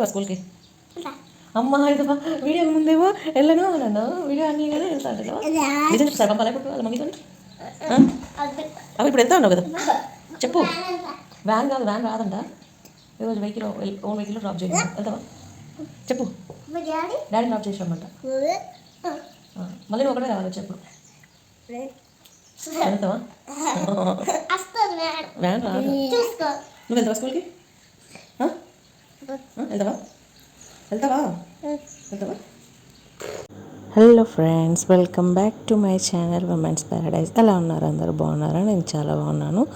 వెళ్తావా స్కూల్కి? అమ్మ వెళ్తావా వీడియో ముందేమో వెళ్ళను నన్ను వీడియో అన్నీ కానీ వెళ్తా నిజం చెప్పు సార్ పంపాలి ఇప్పుడు వాళ్ళ మమ్మీతో అవి ఇప్పుడు వెళ్తా ఉన్నావు కదా? చెప్పు. వ్యాన్ కాదు వ్యాన్ రాదంట. ఈరోజు వెహికల్ ఓన్ వెహికల్ డ్రాప్ చేయండి వెళ్తావా? చెప్పు. డాడీ? డ్రాప్ చేసి రమ్మంట మళ్ళీ నువ్వు ఒకటే రావాలి చెప్పు. వెళ్తావా? వ్యాన్ రాదు. నువ్వు వెళ్తావా స్కూల్కి? వెళ్తావా? వెళ్తావా? వెళ్తావా? Hello friends welcome back to my channel women's paradise ఎలా ఉన్నారు అందరూ? బాగున్నారా? నేను చాలా బాగున్నాను.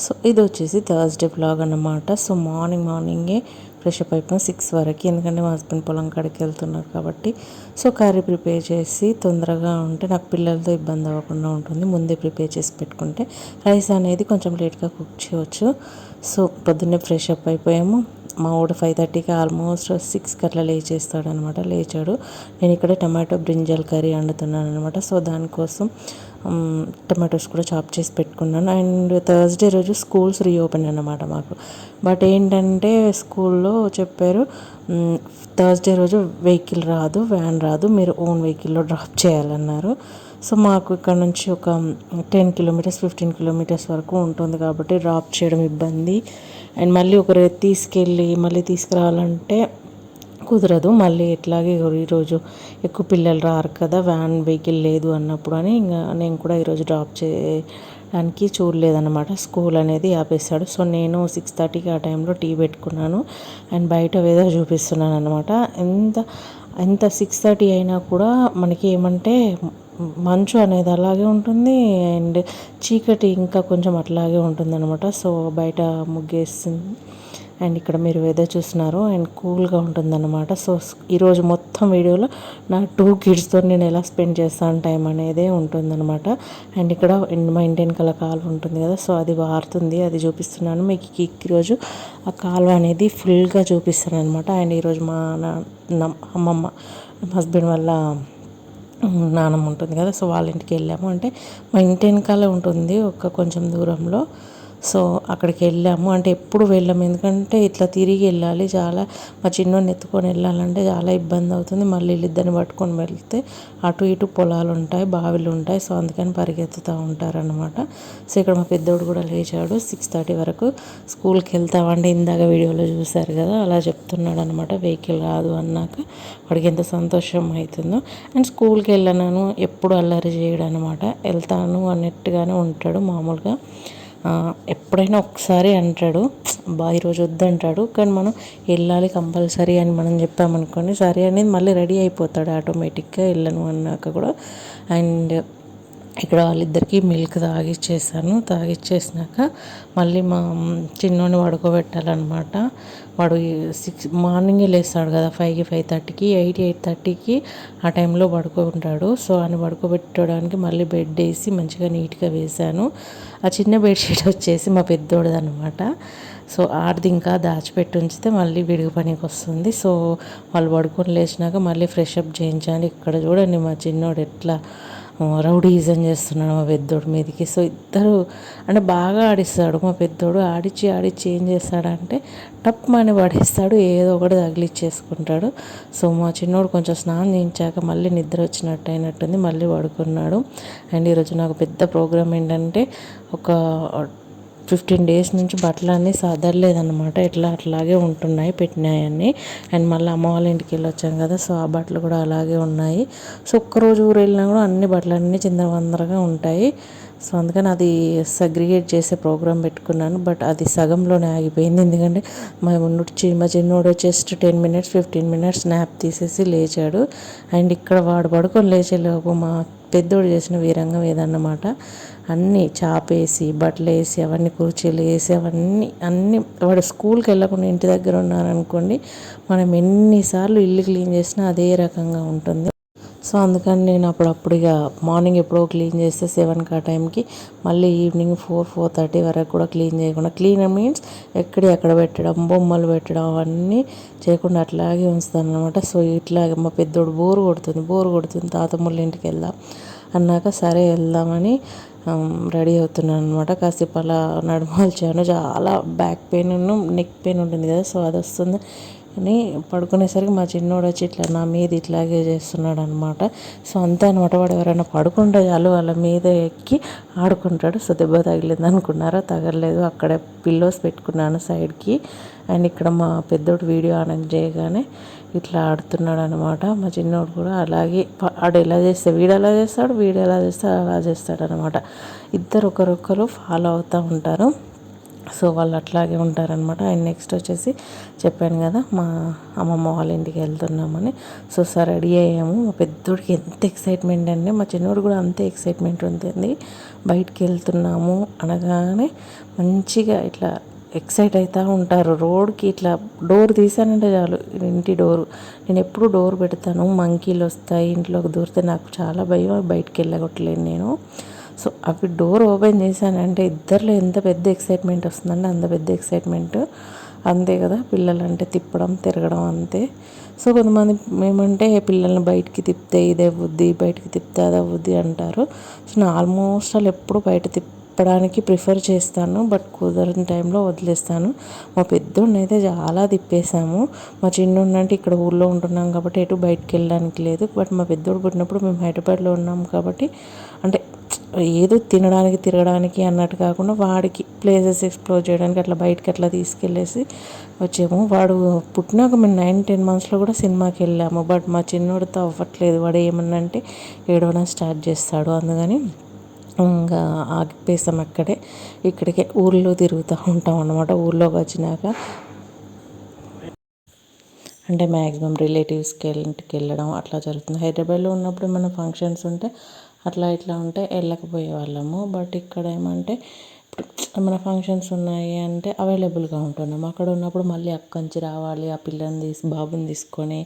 సో ఇది వచ్చేసి థర్స్డే బ్లాగ్ అన్నమాట. సో మార్నింగ్ మార్నింగే ఫ్రెష్ అప్ అయిపోయిన సిక్స్ వరకు. ఎందుకంటే మా హస్బెండ్ పొలం కాడికి వెళ్తున్నారు కాబట్టి. సో కర్రీ ప్రిపేర్ చేసి తొందరగా ఉంటే నాకు పిల్లలతో ఇబ్బంది అవ్వకుండా ఉంటుంది. ముందే ప్రిపేర్ చేసి పెట్టుకుంటే రైస్ అనేది కొంచెం లేట్గా కుక్ చేయవచ్చు సో పొద్దున్నే ఫ్రెష్ అప్ అయిపోయాము. మా వాడు ఫైవ్ థర్టీకి ఆల్మోస్ట్ సిక్స్కి అట్లా లేచేస్తాడు అనమాట లేచాడు. నేను ఇక్కడ టమాటో బ్రింజల్ కర్రీ వండుతున్నాను అనమాట సో దానికోసం టమాటోస్ కూడా చాప్ చేసి పెట్టుకున్నాను. అండ్ థర్స్డే రోజు స్కూల్స్ రీఓపెన్ అన్నమాట మాకు. బట్ ఏంటంటే స్కూల్లో చెప్పారు థర్స్డే రోజు వెహికల్ రాదు వ్యాన్ రాదు మీరు ఓన్ వెహికల్లో డ్రాప్ చేయాలన్నారు. సో మాకు ఇక్కడ నుంచి ఒక టెన్ కిలోమీటర్స్ ఫిఫ్టీన్ కిలోమీటర్స్ వరకు ఉంటుంది కాబట్టి డ్రాప్ చేయడం ఇబ్బంది. అండ్ మళ్ళీ ఒకరు తీసుకెళ్ళి మళ్ళీ తీసుకురావాలంటే కుదరదు. మళ్ళీ ఎట్లాగే ఈరోజు ఎక్కువ పిల్లలు రారు కదా వ్యాన్ వెహికల్ లేదు అన్నప్పుడు అని ఇంకా నేను కూడా ఈరోజు డ్రాప్ చేయడానికి చూడలేదన్నమాట. స్కూల్ అనేది ఆపేశాడు. సో నేను సిక్స్ థర్టీకి ఆ టైంలో టీ పెట్టుకున్నాను. అండ్ బయట వేదో చూపిస్తున్నాను అనమాట ఎంత ఎంత సిక్స్ థర్టీ అయినా కూడా మనకి ఏమంటే మంచు అనేది అలాగే ఉంటుంది అండ్ చీకటి ఇంకా కొంచెం అట్లాగే ఉంటుంది అనమాట సో బయట ముగ్గేస్తుంది అండ్ ఇక్కడ మీరు వెదర్ చూస్తున్నారు అండ్ కూల్గా ఉంటుందన్నమాట. సో ఈరోజు మొత్తం వీడియోలో నా టూ కిడ్స్తో నేను ఎలా స్పెండ్ చేస్తాను టైం అనేదే ఉంటుందన్నమాట. అండ్ ఇక్కడ మా ఇంటి కల కాలువ ఉంటుంది కదా సో అది వారుతుంది అది చూపిస్తున్నాను. మీకు ఈరోజు ఆ కాలువ అనేది ఫుల్గా చూపిస్తాను అనమాట అండ్ ఈరోజు మా నా అమ్మమ్మ హస్బెండ్ వల్ల నానమ్మ ఉంటుంది కదా సో వాళ్ళ ఇంటికి వెళ్ళాము. అంటే మా ఇంటి వెనకాలే ఉంటుంది ఒక కొంచెం దూరంలో. సో అక్కడికి వెళ్ళాము. అంటే ఎప్పుడు వెళ్ళాము ఎందుకంటే ఇట్లా తిరిగి వెళ్ళాలి. చాలా మా చిన్నోడిని ఎత్తుకొని వెళ్ళాలంటే చాలా ఇబ్బంది అవుతుంది. మళ్ళీ వీళ్ళిద్దరిని పట్టుకొని వెళ్తే అటు ఇటు పొలాలు ఉంటాయి బావిలు ఉంటాయి. సో అందుకని పరిగెత్తుతూ ఉంటారనమాట సో ఇక్కడ మా పెద్దోడు కూడా లేచాడు. సిక్స్ థర్టీ వరకు స్కూల్కి వెళ్తామంటే ఇందాక వీడియోలో చూశారు కదా అలా చెప్తున్నాడు అనమాట వెహికల్ రాదు అన్నాక వాడికి ఎంత సంతోషం అవుతుందో. అండ్ స్కూల్కి వెళ్ళాను ఎప్పుడు అల్లరి చేయడు అనమాట వెళ్తాను అన్నట్టుగానే ఉంటాడు మామూలుగా. ఎప్పుడైనా ఒకసారి అంటాడు బా ఈరోజు వద్దంటాడు కానీ మనం వెళ్ళాలి కంపల్సరీ అని మనం చెప్పామనుకోండి సరే అనేది మళ్ళీ రెడీ అయిపోతాడు ఆటోమేటిక్గా వెళ్ళను అన్నాక కూడా. అండ్ ఇక్కడ వాళ్ళిద్దరికీ మిల్క్ తాగిచ్చేసాను. తాగిచ్చేసినాక మళ్ళీ మా చిన్నోని పడుకోబెట్టాలన్నమాట. వాడు సిక్స్ మార్నింగే లేస్తాడు కదా ఫైవ్కి ఫైవ్ థర్టీకి ఎయిట్ ఎయిట్ థర్టీకి ఆ టైంలో పడుకుంటాడు. సో ఆయన పడుకోబెట్టడానికి మళ్ళీ బెడ్ వేసి మంచిగా నీట్గా వేశాను. ఆ చిన్న బెడ్షీట్ వచ్చేసి మా పెద్దోడిది అనమాట సో ఆడిది ఇంకా దాచిపెట్టి ఉంచితే మళ్ళీ విడిగి పనికి వస్తుంది. సో వాళ్ళు పడుకొని లేచినాక మళ్ళీ ఫ్రెష్ అప్ చేయించాలి. ఇక్కడ చూడండి మా చిన్నోడు ఎట్లా రౌడీజం చేస్తున్నాడు మా పెద్దోడు మీదకి. సో ఇద్దరు అంటే బాగా ఆడిస్తాడు మా పెద్దోడు. ఆడిచ్చి ఆడిచి ఏం చేస్తాడంటే టప్ మని పడేస్తాడు ఏదో ఒకటి తగిలిచ్చేసుకుంటాడు. సో మా చిన్నోడు కొంచెం స్నానం చేయించాక మళ్ళీ నిద్ర వచ్చినట్టు అయినట్టుంది మళ్ళీ పడుకున్నాడు. అండ్ ఈరోజు నాకు పెద్ద ప్రోగ్రామ్ ఏంటంటే ఒక ఫిఫ్టీన్ డేస్ నుంచి బట్టలన్నీ సదరలేదన్నమాట. ఇట్లా అట్లాగే ఉంటున్నాయి పెట్టినాయని అండ్ మళ్ళీ అమ్మ వాళ్ళ ఇంటికి వెళ్ళి వచ్చాం కదా సో ఆ బట్టలు కూడా అలాగే ఉన్నాయి. సో ఒక్కరోజు ఊరు వెళ్ళినా కూడా అన్ని బట్టలు అన్నీ చిందరవందరగా ఉంటాయి. సో అందుకని అది సగ్రిగేట్ చేసే ప్రోగ్రామ్ పెట్టుకున్నాను. బట్ అది సగంలోనే ఆగిపోయింది. ఎందుకంటే మా ఉన్నుడు మా చిన్నోడు just ten minutes fifteen minutes snap తీసేసి లేచాడు. అండ్ ఇక్కడ వాడు పడుకొని లేచేలోపు మా పెద్దోడు చేసిన వీరంగం ఏదన్నమాట. అన్నీ చాపేసి బట్టలు వేసి అవన్నీ కుర్చీలు వేసి అవన్నీ అన్నీ. వాడు స్కూల్కి వెళ్ళకుండా ఇంటి దగ్గర ఉన్నారనుకోండి మనం ఎన్నిసార్లు ఇల్లు క్లీన్ చేసినా అదే రకంగా ఉంటుంది. సో అందుకని నేను అప్పుడప్పుడు ఇక మార్నింగ్ ఎప్పుడో క్లీన్ చేస్తే సెవెన్కి ఆ టైంకి మళ్ళీ ఈవినింగ్ ఫోర్ ఫోర్ థర్టీ వరకు కూడా క్లీన్ చేయకుండా క్లీన్ మీన్స్ ఎక్కడి అక్కడ పెట్టడం బొమ్మలు పెట్టడం అవన్నీ చేయకుండా అట్లాగే ఉంచుతాను అనమాట సో ఇట్లాగే మా పెద్దోడు బోర్ కొడుతుంది బోర్ కొడుతుంది తాతమ్ముళ్ళ ఇంటికి వెళ్దాం అన్నాక సరే వెళ్దామని రెడీ అవుతున్నాను అనమాట కాసేపు అలా నడమాల్చాను చాలా బ్యాక్ పెయిన్ నెక్ పెయిన్ ఉంటుంది కదా సో అది వస్తుంది. అని పడుకునేసరికి మా చిన్నోడు వచ్చి ఇట్లా నా మీద ఇట్లాగే చేస్తున్నాడు అనమాట సో అంతే అనమాట వాడు ఎవరైనా పడుకుంటే చాలు వాళ్ళ మీద ఎక్కి ఆడుకుంటాడు. సో దెబ్బ తగిలింది అనుకున్నారా? తగలలేదు. అక్కడే పిల్లోస్ పెట్టుకున్నాను సైడ్కి. అండ్ ఇక్కడ మా పెద్దోడు వీడియో ఆనంద్ చేయగానే ఇట్లా ఆడుతున్నాడు అనమాట మా చిన్నోడు కూడా అలాగే ఆడు ఎలా చేస్తే వీడు ఎలా చేస్తాడు వీడు ఎలా చేస్తే అలా చేస్తాడు అనమాట ఇద్దరు ఒకరొకరు ఫాలో అవుతూ ఉంటారు. సో వాళ్ళు అట్లాగే ఉంటారనమాట అండ్ నెక్స్ట్ వచ్చేసి చెప్పాను కదా మా అమ్మమ్మ వాళ్ళ ఇంటికి వెళ్తున్నామని. సో సార్ రెడీ అయ్యాము. మా పెద్దోడికి ఎంత ఎక్సైట్మెంట్ అంటే మా చిన్నోడు కూడా అంతే ఎక్సైట్మెంట్ ఉంటుంది. బయటికి వెళ్తున్నాము అనగానే మంచిగా ఇట్లా ఎక్సైట్ అవుతూ ఉంటారు. రోడ్కి ఇట్లా డోర్ తీసానంటే చాలు ఇంటి డోరు నేను ఎప్పుడు డోర్ పెడతాను. మంకీలు వస్తాయి ఇంట్లోకి దూరితే నాకు చాలా భయం బయటికి వెళ్ళగొట్టలేను నేను. సో అవి డోర్ ఓపెన్ చేశానంటే ఇద్దరిలో ఎంత పెద్ద ఎక్సైట్మెంట్ వస్తుందంటే అంత పెద్ద ఎక్సైట్మెంట్. అంతే కదా పిల్లలు అంటే తిప్పడం తిరగడం అంతే. సో కొంతమంది మేమంటే పిల్లల్ని బయటికి తిప్పితే ఇది అవ్వుద్ది బయటికి తిప్పితే అది అవ్వుద్ది అంటారు. సో నేను ఆల్మోస్ట్ వాళ్ళు ఎప్పుడు బయట తిప్పడానికి ప్రిఫర్ చేస్తాను బట్ కుదరని టైంలో వదిలేస్తాను. మా పెద్దోడిని అయితే చాలా తిప్పేశాము. మా చిన్నోడిని అంటే ఇక్కడ ఊళ్ళో ఉంటున్నాం కాబట్టి ఎటు బయటికి వెళ్ళడానికి లేదు. బట్ మా పెద్దోడు పుట్టినప్పుడు మేము హైదరాబాద్లో ఉన్నాం కాబట్టి అంటే ఏదో తినడానికి తిరగడానికి అన్నట్టు కాకుండా వాడికి ప్లేసెస్ ఎక్స్ప్లోర్ చేయడానికి అట్లా బయటకి అట్లా తీసుకెళ్ళేసి వచ్చాము. వాడు పుట్టినాక మేము నైన్ టెన్ మంత్స్లో కూడా సినిమాకి వెళ్ళాము. బట్ మా చిన్నోడితో అవ్వట్లేదు. వాడు ఏమన్నా అంటే ఏడవడం స్టార్ట్ చేస్తాడు అందుకని ఇంకా ఆగిపేసాం అక్కడే. ఇక్కడికే ఊళ్ళో తిరుగుతూ ఉంటాం అన్నమాట. ఊళ్ళోకి వచ్చినాక అంటే మ్యాక్సిమం రిలేటివ్స్కి ఇంటికి వెళ్ళడం అట్లా జరుగుతుంది. హైదరాబాద్లో ఉన్నప్పుడు ఏమైనా ఫంక్షన్స్ ఉంటే అట్లా ఇట్లా ఉంటే వెళ్ళకపోయే వాళ్ళము బట్ ఇక్కడ ఏమంటే ఇప్పుడు ఏమైనా ఫంక్షన్స్ ఉన్నాయి అంటే అవైలబుల్గా ఉంటున్నాము. అక్కడ ఉన్నప్పుడు మళ్ళీ అక్కడి నుంచి రావాలి ఆ పిల్లని తీసి బాబుని తీసుకొని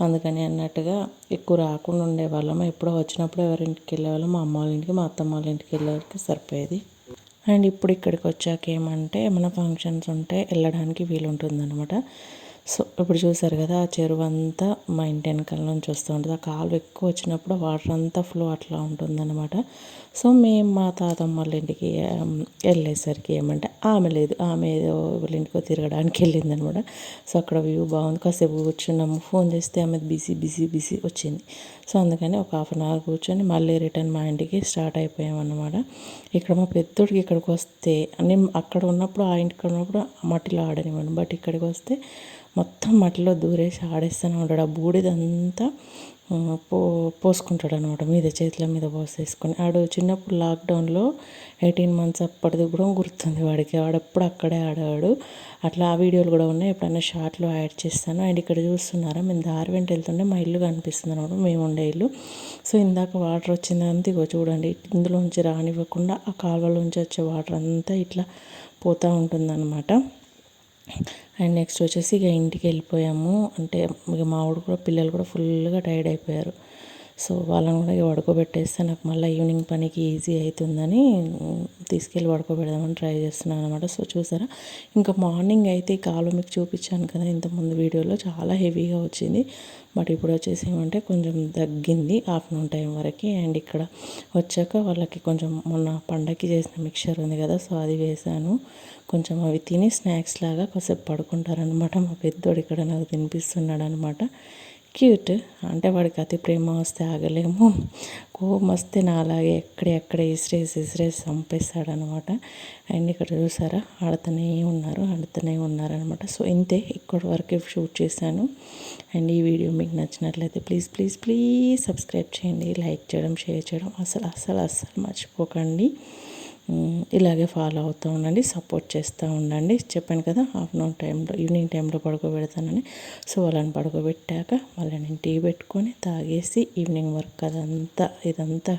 అందుకని అన్నట్టుగా ఎక్కువ రాకుండా ఉండేవాళ్ళము. ఎప్పుడో వచ్చినప్పుడు ఎవరింటికి వెళ్ళేవాళ్ళం మా అమ్మ వాళ్ళ ఇంటికి మా అత్తమ్మ వాళ్ళ ఇంటికి వెళ్ళేవాళ్ళకి సరిపోయేది. అండ్ ఇప్పుడు ఇక్కడికి వచ్చాక ఏమంటే ఏమైనా ఫంక్షన్స్ ఉంటే వెళ్ళడానికి వీలుంటుంది అనమాట సో ఇప్పుడు చూసారు కదా ఆ చెరువు అంతా మా ఇంటి వెనకాల నుంచి వస్తూ ఉంటుంది. ఆ కాలువ ఎక్కువ వచ్చినప్పుడు వాటర్ అంతా ఫ్లో అట్లా ఉంటుందన్నమాట. సో మేము మా తాతమ్మ వాళ్ళ ఇంటికి వెళ్ళేసరికి ఏమంటే ఆమె లేదు ఆమె ఏదో వాళ్ళ ఇంటికో తిరగడానికి వెళ్ళింది అనమాట సో అక్కడ వ్యూ బాగుంది. కాసేపు కూర్చున్నాము. ఫోన్ చేస్తే ఆమె బిజీ బిజీ బిజీ వచ్చింది. సో అందుకని ఒక హాఫ్ అన్ అవర్ కూర్చొని మళ్ళీ రిటర్న్ మా ఇంటికి స్టార్ట్ అయిపోయామన్నమాట. ఇక్కడ మా పెద్దోడికి ఇక్కడికి వస్తే నేను అక్కడ ఉన్నప్పుడు ఆ ఇంటికి ఉన్నప్పుడు మట్టిలో ఆడనివ్వండి బట్ ఇక్కడికి వస్తే మొత్తం మట్టిలో దూరేసి ఆడేస్తూనే ఉంటాడు. ఆ బూడిదంతా పో పోసుకుంటాడు అనమాట మీద చేతుల మీద పోసేసుకొని. ఆడు చిన్నప్పుడు లాక్డౌన్లో ఎయిటీన్ మంత్స్ అప్పటిది కూడా గుర్తుంది వాడికి. వాడప్పుడు అక్కడే ఆడేవాడు. అట్లా ఆ వీడియోలు కూడా ఉన్నాయి. ఎప్పుడైనా షార్ట్లో యాడ్ చేస్తాను. అండ్ ఇక్కడ చూస్తున్నారా మేము దారి వెంట వెళ్తుంటే మా ఇల్లు కనిపిస్తుంది అనమాట. మేము ఉండే ఇల్లు. సో ఇందాక వాటర్ వచ్చిందంతా ఇగో చూడండి. ఇందులోంచి రానివ్వకుండా ఆ కాలువలోంచి వచ్చే వాటర్ అంతా ఇట్లా పోతూ ఉంటుందన్నమాట. అండ్ నెక్స్ట్ వచ్చేసి ఇక ఇంటికి వెళ్ళిపోయాము. అంటే ఇక మా ఊడు కూడా పిల్లలు కూడా ఫుల్గా టైర్డ్ అయిపోయారు. సో వాళ్ళని కూడా ఇక పడుకోబెట్టేస్తే నాకు మళ్ళీ ఈవినింగ్ పనికి ఈజీ అవుతుందని తీసుకెళ్ళి పడుకోబెడదామని ట్రై చేస్తున్నాను అనమాట సో చూసారా? ఇంకా మార్నింగ్ అయితే ఈ కాలు మీకు చూపించాను కదా ఇంతకుముందు వీడియోలో చాలా హెవీగా వచ్చింది. బట్ ఇప్పుడు వచ్చేసి ఏమంటే కొంచెం తగ్గింది ఆఫ్టర్నూన్ టైం వరకు. అండ్ ఇక్కడ వచ్చాక వాళ్ళకి కొంచెం మొన్న పండగకి చేసిన మిక్చర్ ఉంది కదా సో అది వేసాను. కొంచెం అవి తిని స్నాక్స్ లాగా కాసేపు పడుకుంటారనమాట మా పెద్దోడు ఇక్కడ నాకు తినిపిస్తున్నాడు అనమాట క్యూట్. అంటే వాడికి అతి ప్రేమ వస్తే ఆగలేము. కోపం వస్తే నా అలాగే ఎక్కడెక్కడ ఇసిరేసి ఇసిరేసి చంపేస్తాడనమాట అండ్ ఇక్కడ చూసారా? ఆడుతూనే ఉన్నారు ఆడుతూనే ఉన్నారనమాట సో ఇంతే ఇక్కడి వరకు షూట్ చేశాను. అండ్ ఈ వీడియో మీకు నచ్చినట్లయితే ప్లీజ్ ప్లీజ్ ప్లీజ్ సబ్స్క్రైబ్ చేయండి. లైక్ చేయడం షేర్ చేయడం అసలు అసలు అస్సలు మర్చిపోకండి. ఇలాగే ఫాలో అవుతూ ఉండండి సపోర్ట్ చేస్తూ ఉండండి. చెప్పాను కదా ఆఫ్టర్నూన్ టైంలో ఈవినింగ్ టైంలో పడుకోబెడతానని. సో వాళ్ళని పడుకోబెట్టాక నేను టీ పెట్టుకొని తాగేసి ఈవినింగ్ వర్క్ అదంతా ఇదంతా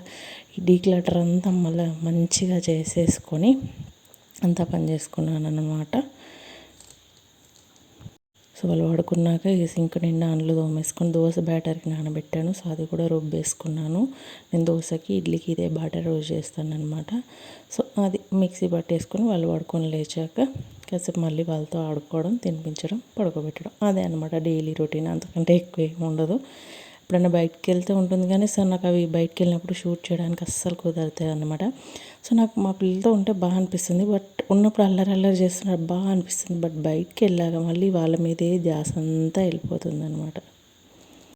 ఈ డీక్లటర్ అంతా మళ్ళీ మంచిగా చేసేసుకొని అంతా పని చేసుకున్నాను అన్నమాట సో వాళ్ళు పడుకున్నాక ఈ సింక్ నిండా అండ్లు తోమేసుకొని దోశ బ్యాటర్కి నానబెట్టాను. సో అది కూడా రుబ్బేసుకున్నాను. నేను దోశకి ఇడ్లీకి ఇదే బ్యాటర్ రోజు చేస్తాను అనమాట సో అది మిక్సీ పట్టేసుకొని వాళ్ళు పడుకొని లేచాక కాసేపు మళ్ళీ వాళ్ళతో ఆడుకోవడం తినిపించడం పడుకోబెట్టడం అదే అనమాట డైలీ రొటీన్. అంతకంటే ఎక్కువ ఏమి ఉండదు. ఎప్పుడైనా బయటకు వెళ్తే ఉంటుంది కానీ సో నాకు అవి బయటకు వెళ్ళినప్పుడు షూట్ చేయడానికి అస్సలు కుదరుతాయి అనమాట సో నాకు మా పిల్లలతో ఉంటే బాగా అనిపిస్తుంది. బట్ ఉన్నప్పుడు అల్లరి అల్లరి చేస్తున్నారు బాగా అనిపిస్తుంది. బట్ బయటకు వెళ్ళాక మళ్ళీ వాళ్ళ మీదే ధ్యాస అంతా వెళ్ళిపోతుంది అనమాట